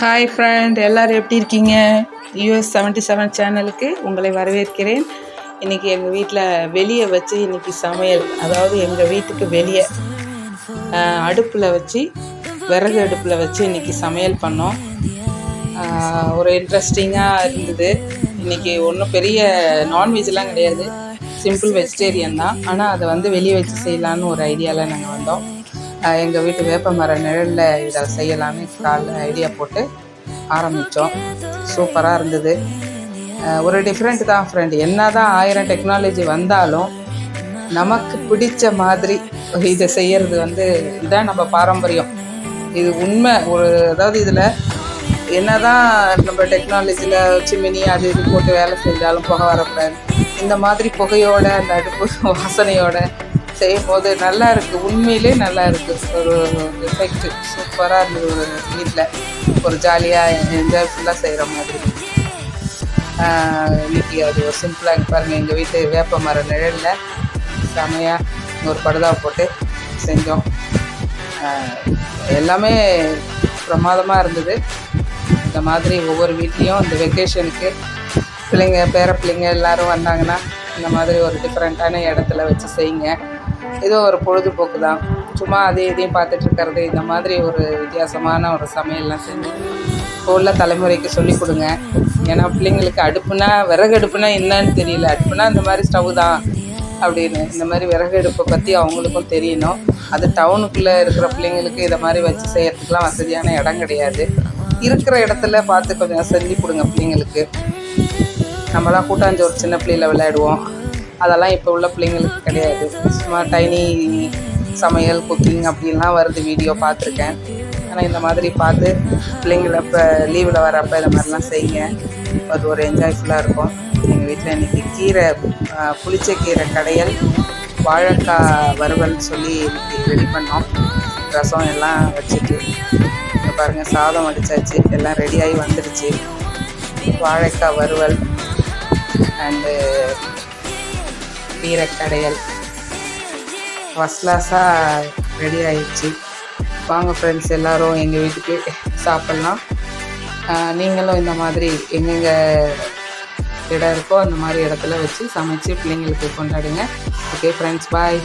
Hi friend எல்லோரும் எப்படி இருக்கீங்க? யூஎஸ் செவன்ட்டி செவன் சேனலுக்கு உங்களை வரவேற்கிறேன். இன்றைக்கி எங்கள் வீட்டில் வெளியே வச்சு இன்றைக்கி சமையல். அதாவது எங்கள் வீட்டுக்கு வெளியே அடுப்பில் வச்சு விறகு அடுப்பில் வச்சு இன்றைக்கி சமையல் பண்ணோம். ஒரு இன்ட்ரெஸ்டிங்காக இருந்தது. இன்றைக்கி ஒன்றும் பெரிய நான்வெஜ்லாம் கிடையாது. சிம்பிள் வெஜிடேரியன் தான். ஆனால் அதை வந்து வெளியே வச்சு செய்யலான்னு ஒரு ஐடியாவில் நாங்கள் வந்தோம். எங்கள் வீட்டு வேப்ப மர நிழலில் இதை செய்யலான்னு காலைல ஐடியா போட்டு ஆரம்பித்தோம் சூப்பராக இருந்தது. ஒரு டிஃப்ரெண்ட் தான் ஃப்ரெண்ட் என்ன தான் ஆயிரம் டெக்னாலஜி வந்தாலும் நமக்கு பிடிச்ச மாதிரி இதை செய்யறது வந்து இதுதான் நம்ம பாரம்பரியம். இது உண்மை. ஒரு அதாவது இதில் என்னதான் நம்ம டெக்னாலஜியில் சிமினி அது இது போட்டு வேலை செஞ்சாலும் புகை வரக்கூடாது. இந்த மாதிரி புகையோட அந்த அடுப்பு வாசனையோட செய்யும்போது நல்லா இருக்குது உண்மையிலே நல்லா இருக்குது ஒரு எஃபெக்ட் சூப்பராக இருந்தது ஒரு வீட்டில் ஒரு ஜாலியாக என்ஜாய்ஃபுல்லாக செய்கிற மாதிரி. இன்னைக்கு அது ஒரு சிம்பிளாக பாருங்கள் எங்கள் வீட்டு வேப்ப மர நிழலில் செமையாக ஒரு படுதா போட்டு செஞ்சோம். எல்லாமே பிரமாதமாக இருந்தது. இந்த மாதிரி ஒவ்வொரு வீட்லேயும் இந்த வெக்கேஷனுக்கு பிள்ளைங்க பேர பிள்ளைங்க எல்லோரும் வந்தாங்கன்னா இந்த மாதிரி ஒரு டிஃப்ரெண்ட்டான இடத்துல வச்சு செய்யுங்க. ஏதோ ஒரு பொழுதுபோக்கு தான் சும்மா அதே இதையும் பார்த்துட்டு இருக்கிறது இந்த மாதிரி ஒரு வித்தியாசமான ஒரு சமையல்லாம் செஞ்சு இப்போ உள்ள தலைமுறைக்கு சொல்லிக் கொடுங்க. ஏன்னா பிள்ளைங்களுக்கு அடுப்புனா விறகு அடுப்புனா என்னன்னு தெரியல. அடுப்புனா இந்த மாதிரி ஸ்டவ் தான் அப்படின்னு. இந்த மாதிரி விறகு அடுப்பை பற்றி அவங்களுக்கும் தெரியணும். அது டவுனுக்குள்ளே இருக்கிற பிள்ளைங்களுக்கு இதை மாதிரி வச்சு செய்கிறதுக்குலாம் வசதியான இடம் கிடையாது. இருக்கிற இடத்துல பார்த்து கொஞ்சம் செஞ்சு கொடுங்க பிள்ளைங்களுக்கு. நம்மளாம் கூட்டாஞ்சோறு சின்ன பிள்ளையில் விளையாடுவோம். அதெல்லாம் இப்போ உள்ள பிள்ளைங்களுக்கு கிடையாது. சும்மா டைனி சமையல் குக்கிங் அப்படின்லாம் வருது வீடியோ பார்த்துருக்கேன். ஆனால் இந்த மாதிரி பார்த்து பிள்ளைங்கள இப்போ லீவில் வரப்போ இந்த மாதிரிலாம் செய்யுங்க. அது ஒரு என்ஜாய்ஃபுல்லாக இருக்கும். எங்கள் வீட்டில் இன்றைக்கி கீரை புளிச்ச கீரை கடையல் வாழைக்காய் வறுவல்னு சொல்லி இன்றைக்கி ரெடி பண்ணோம். ரசம் எல்லாம் வச்சுட்டு. பாருங்கள் சாதம் வடித்தாச்சு எல்லாம் ரெடியாகி வந்துடுச்சு வாழைக்காய் வறுவல் அண்டு வீரக்கடையல் ஃபஸ்ட் கிளாஸாக ரெடி ஆயிடுச்சு. வாங்க ஃப்ரெண்ட்ஸ் எல்லோரும் எங்கள் வீட்டுக்கு சாப்பிட்லாம். நீங்களும் இந்த மாதிரி எங்கெங்கே இடம் இருக்கோ அந்த மாதிரி இடத்துல வச்சு சமைச்சு பிள்ளைங்களுக்கு கொண்டாடுங்க. Okay friends bye